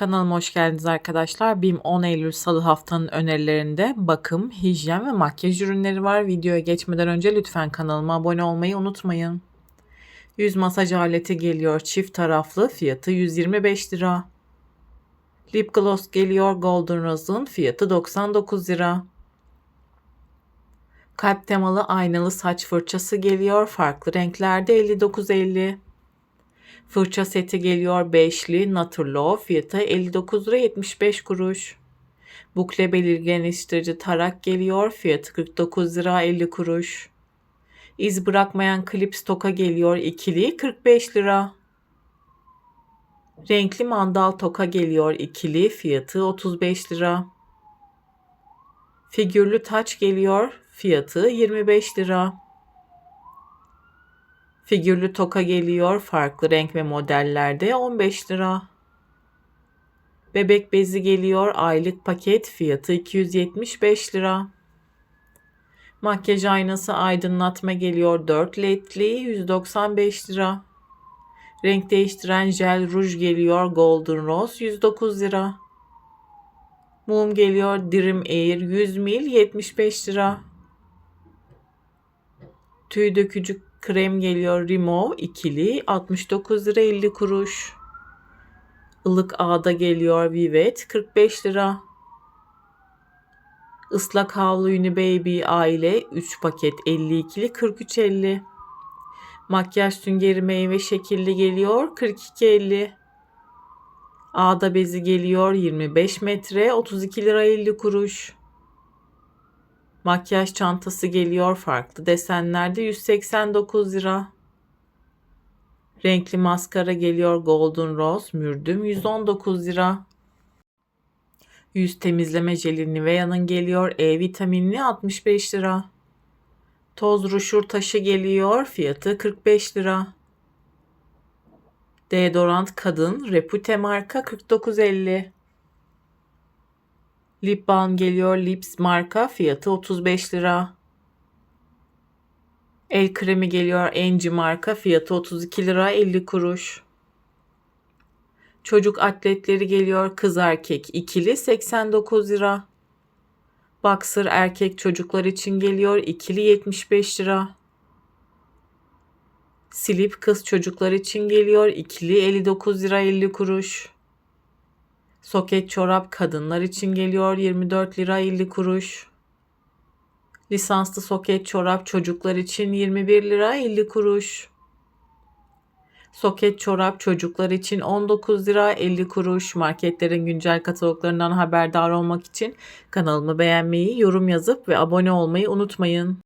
Kanalıma hoş geldiniz arkadaşlar. BİM 10 Eylül Salı haftanın önerilerinde bakım, hijyen ve makyaj ürünleri var. Videoya geçmeden önce lütfen kanalıma abone olmayı unutmayın. Yüz masaj aleti geliyor çift taraflı fiyatı 125 lira. Lip gloss geliyor Golden Rose'un fiyatı 99 lira. Kalp temalı aynalı saç fırçası geliyor farklı renklerde 59.50. Fırça seti geliyor beşli Naturlo fiyatı 59 lira 75 kuruş. Bukle belirginleştirici tarak geliyor fiyatı 49 lira 50 kuruş. İz bırakmayan klip stoka geliyor ikili 45 lira. Renkli mandal toka geliyor ikili fiyatı 35 lira. Figürlü taç geliyor fiyatı 25 lira. Figürlü toka geliyor farklı renk ve modellerde 15 lira. Bebek bezi geliyor aylık paket fiyatı 275 lira. Makyaj aynası aydınlatma geliyor 4 ledli 195 lira. Renk değiştiren jel ruj geliyor Golden Rose 109 lira. Mum geliyor Dream Air 100 mil 75 lira. Tüy dökücü krem geliyor Remove ikili 69 lira 50 kuruş. Ilık ağda geliyor Vivet 45 lira. Islak havlu Unibaby aile 3 paket 52'li 43.50. Makyaj süngeri meyve şekilli geliyor 42.50. Ağda bezi geliyor 25 metre 32 lira 50 kuruş. Makyaj çantası geliyor farklı desenlerde 189 lira. Renkli maskara geliyor Golden Rose mürdüm 119 lira. Yüz temizleme jeli Nivea'nın geliyor E vitaminli 65 lira. Toz ruşur taşı geliyor fiyatı 45 lira. Deodorant kadın Repute marka 49.50. Lip balm geliyor Lips marka fiyatı 35 lira. El kremi geliyor Enci marka fiyatı 32 lira 50 kuruş. Çocuk atletleri geliyor kız erkek ikili 89 lira. Boxer erkek çocuklar için geliyor ikili 75 lira. Slip kız çocuklar için geliyor ikili 59 lira 50 kuruş. Soket çorap kadınlar için geliyor 24 lira 50 kuruş. Lisanslı soket çorap çocuklar için 21 lira 50 kuruş. Soket çorap çocuklar için 19 lira 50 kuruş. Marketlerin güncel kataloglarından haberdar olmak için kanalımı beğenmeyi, yorum yazıp ve abone olmayı unutmayın.